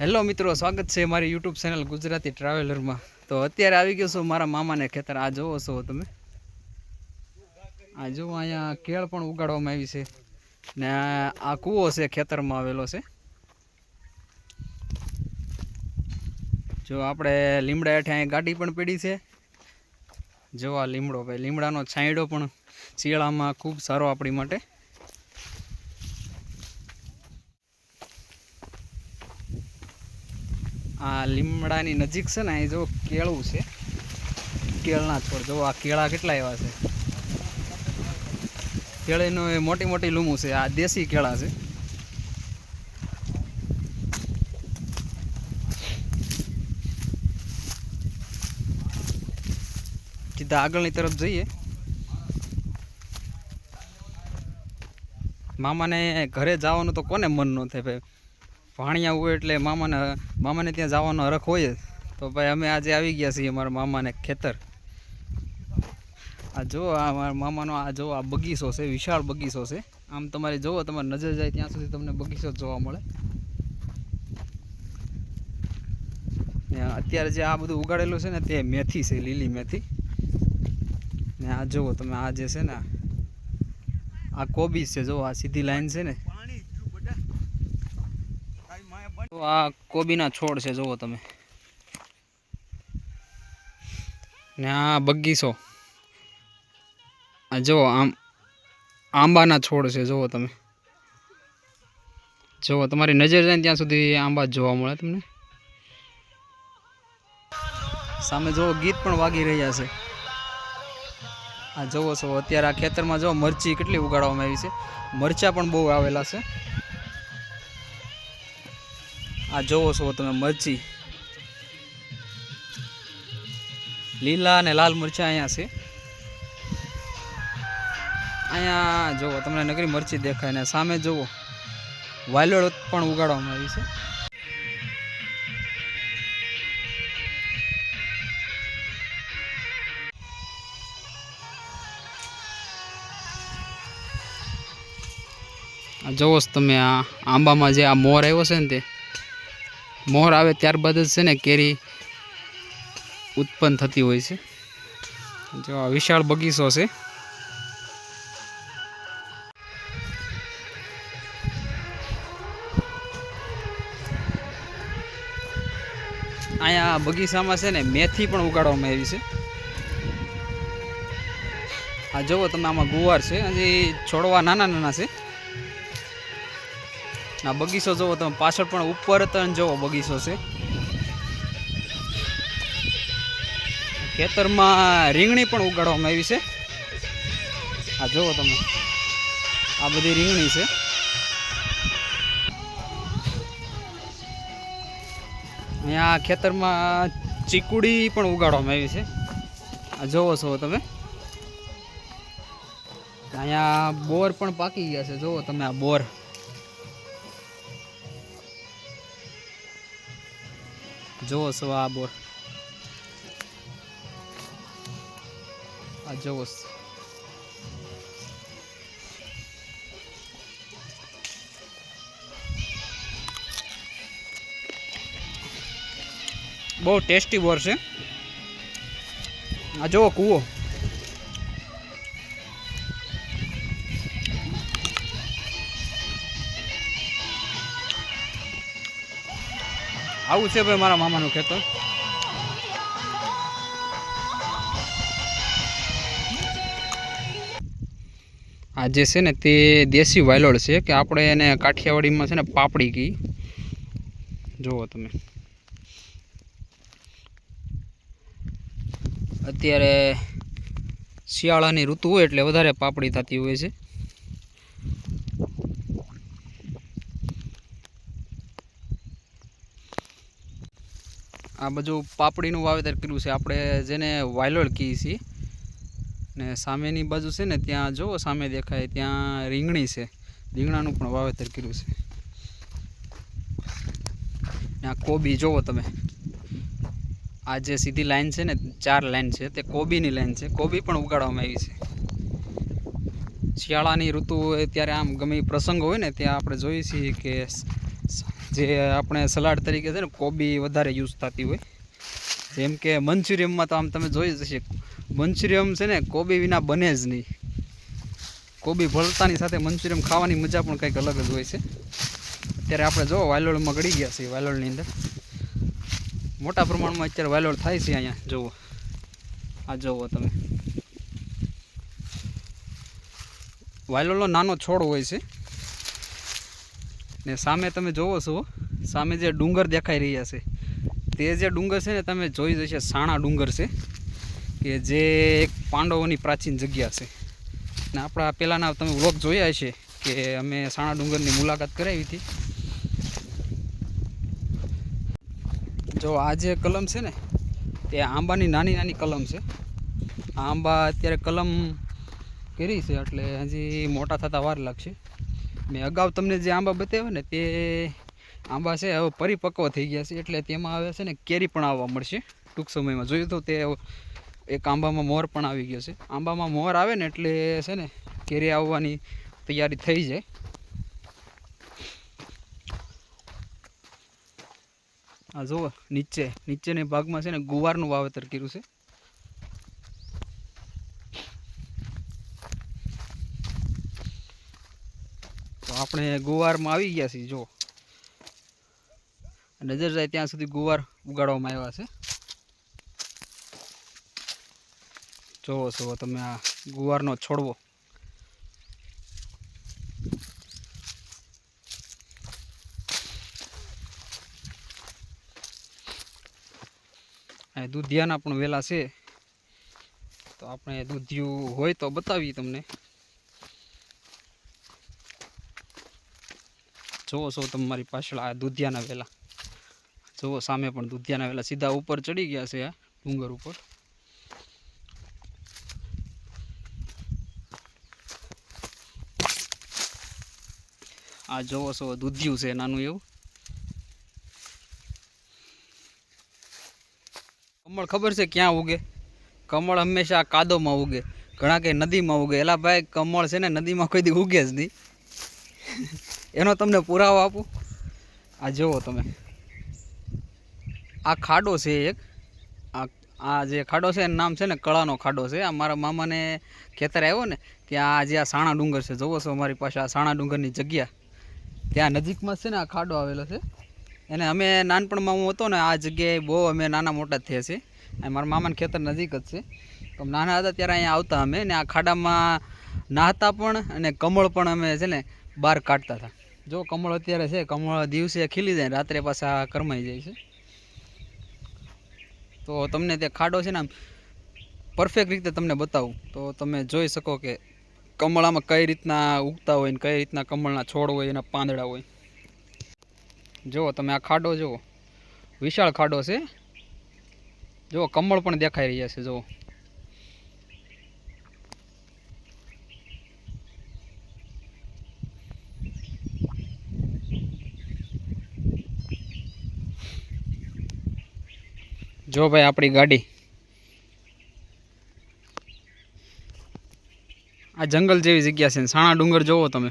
Hello મિત્રો, સ્વાગત છે મારી યુટ્યુબ ચેનલ ગુજરાતી ટ્રાવેલરમાં. તો અત્યારે આવી ગયો છું મારા મામાને ખેતર. આ જોવો છો તમે? આ જુઓ, અહીંયા કેળ પણ ઉગાડવામાં આવી છે. ને આ કૂવો છે ખેતરમાં આવેલો છે. જો આપણે લીમડા હેઠે અહીં ગાડી પણ પડી છે. જો આ લીમડો, ભાઈ, લીમડાનો છાંયડો પણ શિયાળામાં ખૂબ સારો આપણી માટે. લીમડાની નજીક છે ને, અહીં જો કેળું છે કેળના છોડ જો આ કેળા કેટલા એવા છે? કેળીનો એ મોટી મોટી લૂમું છે, આ દેશી કેળા છે. સીધા આગળની તરફ જઈએ. મામાને ઘરે જવાનું તો કોને મન ન થાય ભાઈ? ભાણિયા હોય એટલે મામાને મામાને ત્યાં જવાનો હરખ હોય તો ભાઈ અમે આજે આવી ગયા છીએ મારા મામાને ખેતર. આ જો આ મારા મામાનો આ જો આ બગીચો છે, વિશાળ બગીચો છે. આમ તમારે જોવો, તમારે નજર જાય ત્યાં સુધી તમને બગીચો જોવા મળે. ને અત્યારે જે આ બધું ઉગાડેલું છે ને તે મેથી છે, લીલી મેથી. ને આ જુઓ તમે, આ જે છે ને આ કોબીજ છે, જો આ સીધી લાઈન છે ને તો આ કોબીના છોડ છે, જુઓ તમે. ને આ બગીચો. આ જુઓ, આમ, આંબાના છોડ છે, જુઓ તમે. જુઓ, તમારી નજર જાય ત્યાં સુધી આંબા જોવા મળે તમને. સામે જુઓ, ગીત પણ વાગી રહ્યા છે. આ જુઓ છો, અત્યારે આ ખેતરમાં જો મરચી કેટલી ઉગાડવામાં આવી છે. મરચા પણ બહુ આવેલા છે. આ જોવો છો તમે મરચી. લીલા અને લાલ મરચા અહીંયા છે. અહીંયા જુઓ તમને નગરી મરચી દેખાય ને સામે જુઓ વાલોળ પણ ઉગાડવામાં આવી છે. જુઓ તમે, આ આંબામાં જે આ મોર આવ્યો છે ને તે. મોર આવે ત્યારબાદ જ છે ને કેરી ઉત્પન્ન થતી હોય છે. જો આ વિશાળ બગીચો છે. અહીંયા બગીચામાં છે ને મેથી પણ ઉગાડવામાં આવી છે. આ જુઓ તમે, આમાં ગુવાર છે, હજી છોડવા નાના નાના છે. આ બગીચો જોવો, તમે પાછળ પણ ઉપર તન જોવો બગીચો છે. ખેતરમાં રીંગણી પણ ઉગાડવામાં આવી છે. આ જોવો તમે, આ બધી રીંગણી છે. અહીંયા ખેતરમાં ચીકુડી પણ ઉગાડવામાં આવી છે. આ જોવો છો તમે? અહીંયા બોર પણ પાકી ગયા છે, જોવો તમે આ બોર. જોવો છો આ બોર આ જોવો બહુ ટેસ્ટી બોર છે. આ જોવો કૂવો. આવું છે ભાઈ મારા મામાનું ખેતર. આ જે છે ને તે દેશી વાયલોડ છે કે આપણે એને કાઠિયાવાડીમાં છે ને પાપડી કી. જુઓ તમે. અત્યારે શિયાળાની ઋતુ હોય એટલે વધારે પાપડી થતી હોય છે. આ બધું પાપડીનું વાવેતર કર્યું છે. આપણે જેને વાયલોળ કહીએ છીએ, ને સામેની બાજુ છે ને, ત્યાં જુઓ સામે દેખાય, ત્યાં રીંગણી છે. રીંગણાનું પણ વાવેતર કર્યું છે. ને આ કોબી જુઓ તમે. આ જે સીધી લાઈન છે ને, ચાર લાઈન છે. તે કોબીની લાઈન છે. કોબી પણ ઉગાડવામાં આવી છે. શિયાળાની ઋતુ હોય, ત્યારે આમ ગમે પ્રસંગ હોય ને, ત્યાં આપણે જોઈએ છીએ કે જે આપણે સલાડ તરીકે છે ને, કોબી વધારે યુઝ થતી હોય. જેમ કે મંચુરિયમમાં તો આમ તમે જોઈ જ હશે, મંચુરિયમ છે ને, કોબી વિના બને જ નહીં. કોબી ભળતાની સાથે મંચુરિયમ ખાવાની મજા પણ કંઈક અલગ જ હોય છે. અત્યારે આપણે જો વાલોળમાં ગળી ગયા છીએ, વાલોળની અંદર. મોટા પ્રમાણમાં અત્યારે વાલોળ થાય છે અહીંયા, જુઓ. આ જુઓ તમે. વાલોળનો નાનો છોડ હોય છે. ને સામે તમે જોવો છો, સામે જે ડુંગર દેખાઈ રહ્યા છે, તે જે ડુંગર છે ને તમે જોઈ જશે સાણા ડુંગર છે, કે જે એક પાંડવોની પ્રાચીન જગ્યા છે. ને આપણા પહેલાંના તમે વ્લોગ જોયા હશે કે અમે સાણા ડુંગરની મુલાકાત કરાવી હતી. જો આ જે કલમ છે ને, તે આંબાની નાની નાની કલમ છે. આંબા અત્યારે કલમ કરી છે, એટલે હજી મોટા થતાં વાર લાગશે. મેં અગાઉ તમને જે આંબા બતાવ્યા ને તે આંબા છે, હવે પરિપક્વ થઈ ગયા છે, એટલે તેમાં આવે છે ને કેરી પણ આવવા મળશે ટૂંક સમયમાં. જોયું તો તે એક આંબામાં મોર પણ આવી ગયો છે. આંબામાં મોર આવે ને એટલે છે ને કેરી આવવાની તૈયારી થઈ જાય. આ જુઓ, નીચે, નીચેની ભાગમાં છે ને ગુવારનું વાવેતર કર્યું છે તો આપણે ગુવારમાં આવી ગયા છીએ જો નજર જાય ત્યાં સુધી ગુવાર ઉગાડવામાં આવ્યા છે. જોવો છો તમે આ ગુવારનો છોડવો. દૂધિયાના પણ વેલા છે. તો આપણે દૂધિયું હોય તો બતાવીએ તમને. જોવો છો તમારી પાછળ આ દૂધિયાના વેલા. જુઓ સામે પણ દૂધિયાના વેલા. સીધા ઉપર ચડી ગયા છે આ ડુંગર ઉપર. આ જુઓ છો દૂધિયું છે, નાનું એવું. કમળ ખબર છે ક્યાં ઉગે? કમળ હંમેશા કાદોમાં ઉગે. ઘણા કે નદીમાં ઉગે. એલા ભાઈ, કમળ છે ને નદીમાં કોઈ દી ઉગે જ નહીં. એનો તમને પુરાવો આપું? આ જુઓ તમે. આ ખાડો છે એક. આ આ જે ખાડો છે, એનું નામ છે ને કળાનો ખાડો છે. આ મારા મામાને ખેતર આવ્યો ને ત્યાં આ જે આ સાણા ડુંગર છે, જુઓ છો અમારી પાસે આ સાણા ડુંગરની જગ્યા. ત્યાં નજીકમાં છે ને આ ખાડો આવેલો છે. એને અમે નાનપણમાં હું હતો ને, આ જગ્યાએ બહુ અમે નાના મોટા થયા છે અને મારા મામાનું ખેતર નજીક જ છે. તો નાના હતા ત્યારે અહીંયા આવતા અમે ને આ ખાડામાં નાહતા પણ અને કમળ પણ અમે છે ને બહાર કાઢતા હતા. જો કમળ અત્યારે છે, કમળ દિવસે ખીલી જાય રાત્રે પાછા કરમાઈ જાય છે. તો તમને તે ખાડો છે ને આમ પરફેક્ટ રીતે તમને બતાવું. તો તમે જોઈ શકો કે કમળામાં કઈ રીતના ઉગતા હોય ને કઈ રીતના કમળના છોડ હોય, એના પાંદડા હોય. જુઓ તમે આ ખાડો જુઓ, વિશાળ ખાડો છે. જુઓ કમળ પણ દેખાઈ રહ્યા છે, જુઓ. જો ભાઈ આપણી ગાડી. આ જંગલ જેવી જગ્યા છે સાણા ડુંગર જોવો તમે.